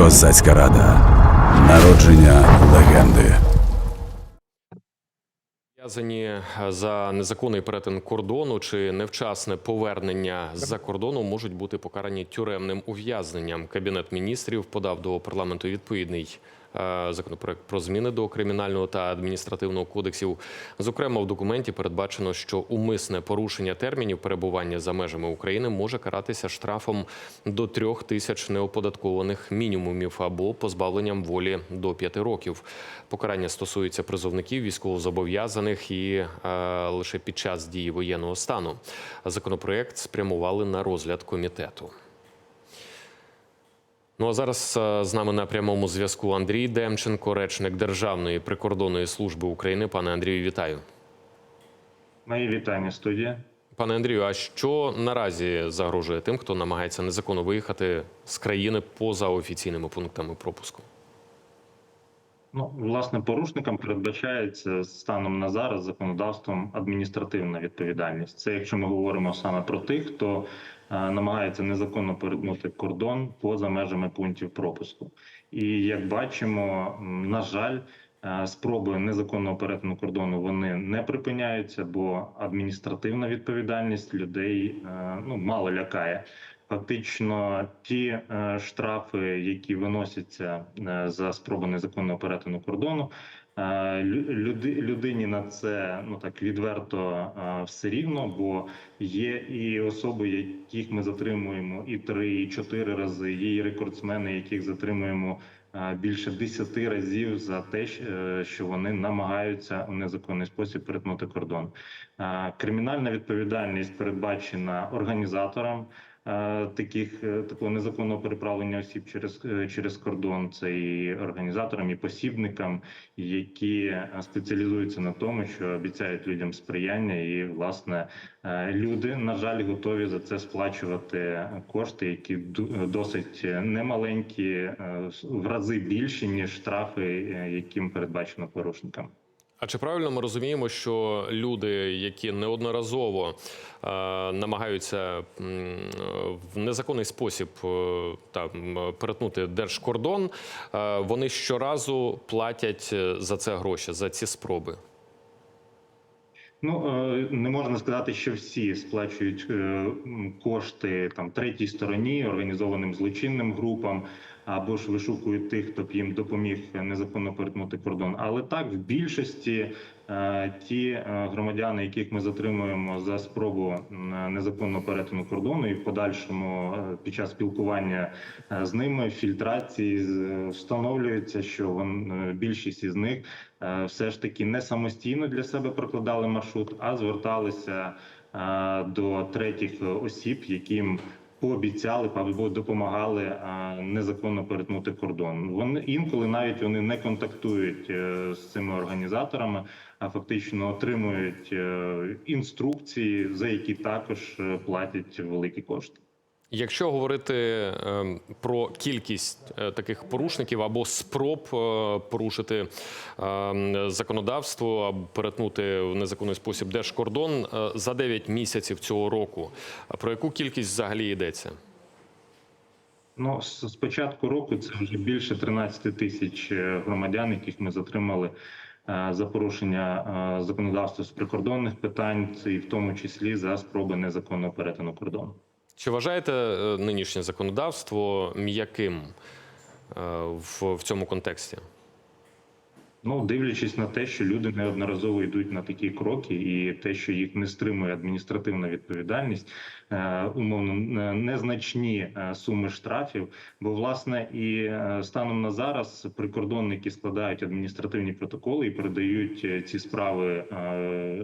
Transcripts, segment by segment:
Козацька рада. Народження легенди. В'язані за незаконний перетин кордону чи невчасне повернення з-за кордону можуть бути покарані тюремним ув'язненням. Кабінет міністрів подав до парламенту відповідний е, законопроект про зміни до кримінального та адміністративного кодексів. Зокрема, в документі передбачено, що умисне порушення термінів перебування за межами України може каратися штрафом до трьох тисяч неоподаткованих мінімумів або позбавленням волі до п'яти років. Покарання стосується призовників, військовозобов'язаних і е, лише під час дії воєнного стану. Законопроект спрямували на розгляд комітету. Ну а зараз е, з нами на прямому зв'язку Андрій Демченко, речник Державної прикордонної служби України. Пане Андрію, вітаю. Мої вітання, студія. Пане Андрію, а що наразі загрожує тим, хто намагається незаконно виїхати з країни поза офіційними пунктами пропуску? Ну, власне, порушникам передбачається станом на зараз законодавством адміністративна відповідальність. Це якщо ми говоримо саме про тих, хто е, намагається незаконно перетнути кордон поза межами пунктів пропуску. І як бачимо, на жаль, е, спроби незаконного перетину кордону вони не припиняються, бо адміністративна відповідальність людей е, ну мало лякає. Фактично, ті е, штрафи, які виносяться е, за спробу незаконного перетину кордону, е, люди, людині на це ну так відверто все рівно, бо є і особи, яких ми затримуємо і три, і чотири рази. Є і рекордсмени, яких затримуємо більше десяти разів за те, що вони намагаються у незаконний спосіб перетнути кордон. Кримінальна відповідальність передбачена організаторам таких е, такого незаконного переправлення осіб через е, через кордон. Це і організаторам, і посібникам, які е, спеціалізуються на тому, що обіцяють людям сприяння, і власне е, люди на жаль готові за це сплачувати кошти, які досить немаленькі, е, в рази більші ніж штрафи, е, яким передбачено порушникам. А чи правильно ми розуміємо, що люди, які неодноразово е, намагаються в незаконний спосіб е, там перетнути держкордон, е, вони щоразу платять е, за це гроші за ці спроби? Ну е, не можна сказати, що всі сплачують е, кошти там третій стороні, організованим злочинним групам, або ж вишукують тих, хто б їм допоміг незаконно перетнути кордон. Але так в більшості ті е, громадяни, яких ми затримуємо за спробу незаконного перетину кордону, і в подальшому е, під час спілкування е, з ними фільтрації встановлюється, що вон, е, більшість із них е, все ж таки не самостійно для себе прокладали маршрут, а зверталися е, до третіх осіб, яким пообіцяли або допомагали незаконно перетнути кордон. Вони інколи навіть вони не контактують е, з цими організаторами, а фактично отримують е, інструкції, за які також е, платять великі кошти. Якщо говорити е, про кількість е, таких порушників або спроб е, порушити е, законодавство або перетнути в незаконний спосіб держкордон е, за 9 місяців цього року, про яку кількість взагалі йдеться? Ну, з початку року це вже більше 13 тисяч громадян, яких ми затримали за порушення законодавства з прикордонних питань, і в тому числі за спроби незаконного перетину кордону. Чи вважаєте е, нинішнє законодавство м'яким е, в, цьому контексті? Ну, дивлячись на те, що люди неодноразово йдуть на такі кроки, і те, що їх не стримує адміністративна відповідальність, умовно незначні е, суми штрафів. Бо власне і е, станом на зараз прикордонники складають адміністративні протоколи і передають е, ці справи е,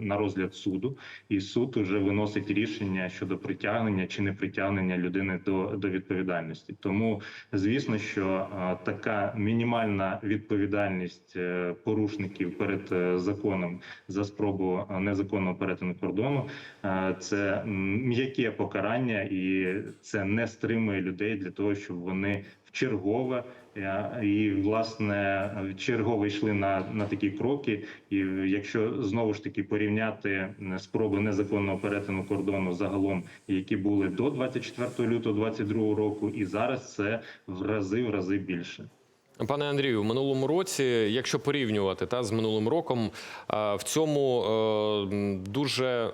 на розгляд суду, і суд уже виносить рішення щодо притягнення чи не притягнення людини до, до відповідальності. Тому звісно, що е, така мінімальна відповідальність е, порушників перед е, законом за спробу е, незаконного перетину кордону е, це м'яке покарання, і це не стримує людей для того, щоб вони в чергове е, і власне в чергове йшли на, на такі кроки. І якщо знову ж таки порівняти спроби незаконного перетину кордону загалом, які були до 24 лютого 2022 року, і зараз це в рази в рази більше. Пане Андрію, в минулому році, якщо порівнювати та з минулим роком, а, в цьому е, дуже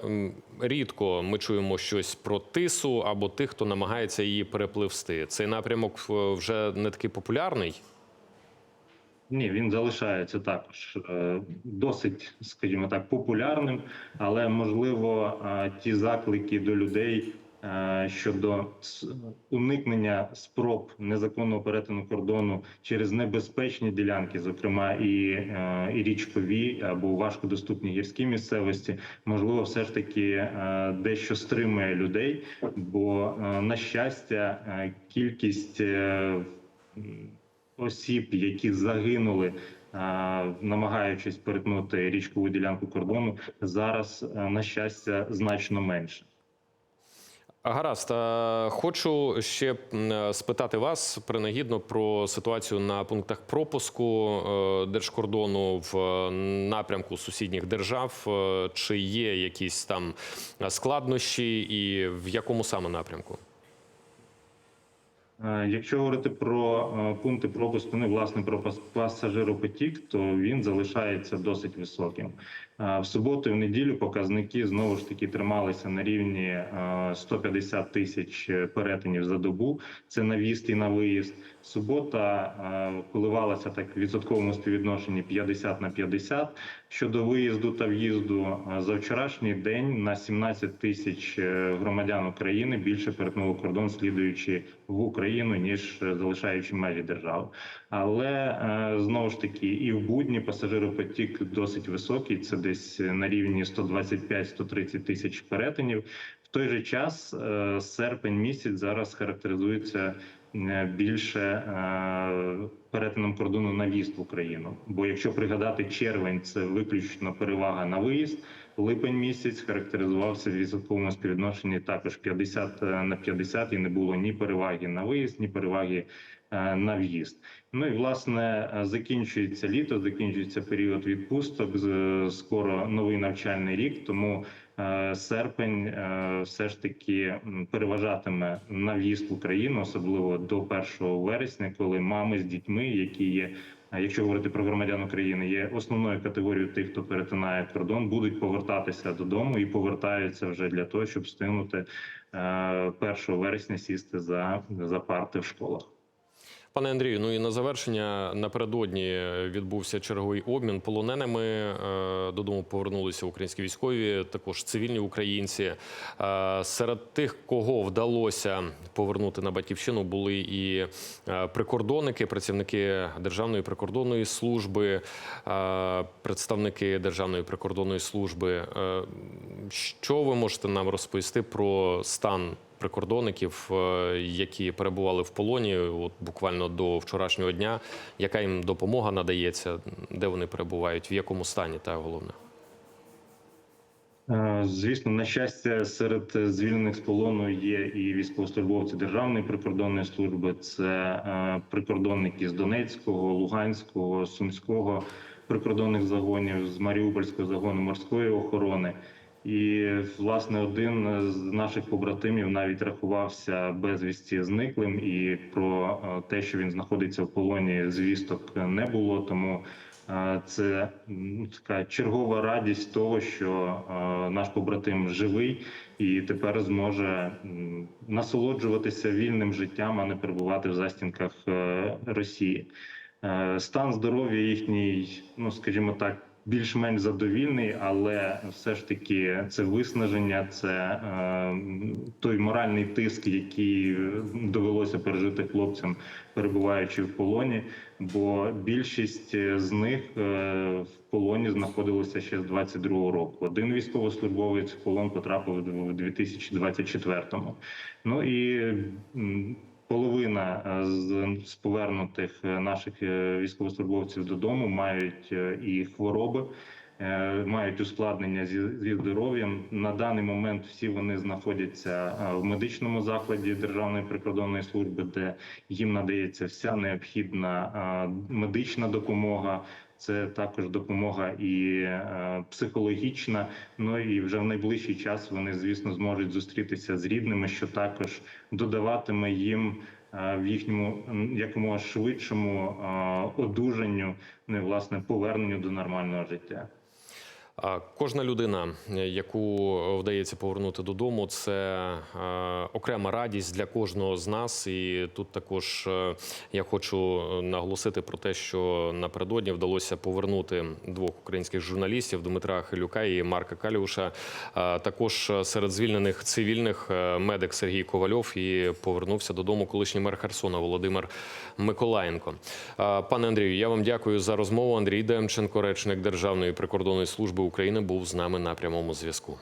рідко ми чуємо щось про тису або тих, хто намагається її перепливсти. Цей напрямок е, вже не такий популярний. Ні, він залишається також е, досить, скажімо так, популярним, але можливо е, ті заклики до людей е, щодо уникнення спроб незаконного перетину кордону через небезпечні ділянки, зокрема і, е, і річкові або важкодоступні гірські місцевості, можливо, все ж таки е, дещо стримує людей, бо е, на щастя, е, кількість. е, осіб, які загинули, намагаючись перетнути річкову ділянку кордону, зараз е, на щастя значно менше. Гаразд, хочу ще спитати вас принагідно про ситуацію на пунктах пропуску е, держкордону в е, напрямку сусідніх держав. Е, Чи є якісь там складнощі, і в якому саме напрямку? Е, Якщо говорити про е, пункти пропуску, ну власне про пас- пасажиропотік, то він залишається досить високим. Е, В суботу і в неділю показники знову ж таки трималися на рівні е, 150 тисяч перетинів за добу. Це на в'їзд і на виїзд. Субота коливалася так в відсотковому співвідношенні 50 на 50. Щодо виїзду та в'їзду за вчорашній день на 17 тисяч е, громадян України більше перетнуло кордон, слідуючи в Україну, ніж е, залишаючи межі держави. Але е, знову ж таки, і в будні пасажиропотік досить високий. Це десь на рівні 125-130 тисяч перетинів. Той же час е, серпень місяць зараз характеризується е, більше е, перетином кордону на в'їзд в Україну. Бо якщо пригадати червень, це виключно перевага на виїзд. Липень місяць характеризувався в відсотковому співвідношенні також 50 на 50, і не було ні переваги на виїзд, ні переваги на в'їзд. Ну і власне закінчується літо, закінчується період відпусток. Скоро новий навчальний рік, тому серпень е, все ж таки переважатиме на в'їзд в Україну, особливо до 1 вересня, коли мами з дітьми, які є. Якщо говорити про громадян України, є основною категорією тих, хто перетинає кордон, будуть повертатися додому і повертаються вже для того, щоб встигнути е, 1 вересня сісти за, за парти в школах. Пане Андрію, ну і на завершення напередодні відбувся черговий обмін полоненими. Е, Додому повернулися українські військові, також цивільні українці. Е, Серед тих, кого вдалося повернути на батьківщину, були і е, прикордонники, працівники Державної прикордонної служби, представники Державної прикордонної служби. Що ви можете нам розповісти про стан? Прикордонників, е, які перебували в полоні, от буквально до вчорашнього дня. Яка їм допомога надається, де вони перебувають, в якому стані, та головне. Е, Звісно, на щастя, серед звільнених з полону є і військовослужбовці Державної прикордонної служби. Це е, прикордонники з Донецького, Луганського, Сумського прикордонних загонів, з Маріупольського загону морської охорони. І власне один з наших побратимів навіть рахувався безвісті зниклим, і про е, те, що він знаходиться в полоні, звісток не було. Тому е, це така чергова радість того, що е, наш побратим живий і тепер зможе насолоджуватися вільним життям, а не перебувати в застінках Росії. Стан здоров'я їхній, ну скажімо так, більш-менш задовільний, але все ж таки це виснаження, це е, той моральний тиск, який довелося пережити хлопцям, перебуваючи в полоні. Бо більшість з них е, в полоні знаходилися ще з 22-го року. Один військовослужбовець в полон потрапив в 2024-му. Ну і половина е, з, повернутих е, наших е, військовослужбовців додому мають і хвороби. мають ускладнення зі, здоров'ям. На даний момент всі вони знаходяться в медичному закладі Державної прикордонної служби, де їм надається вся необхідна медична допомога. Це також допомога і е, психологічна. Ну і вже в найближчий час вони, звісно, зможуть зустрітися з рідними, що також додаватиме їм е, в їхньому якомога швидшому е, одужанню, ну і власне поверненню до нормального життя. Кожна людина, яку вдається повернути додому, це е, окрема радість для кожного з нас. І тут також е, я хочу наголосити про те, що напередодні вдалося повернути двох українських журналістів Дмитра Хилюка і Марка Каліуша. Також серед звільнених цивільних е, медик Сергій Ковальов і повернувся додому колишній мер Херсона Володимир Миколаєнко. Пане Андрію, я вам дякую за розмову. Андрій Демченко, речник Державної прикордонної служби України, був з нами на прямому зв'язку.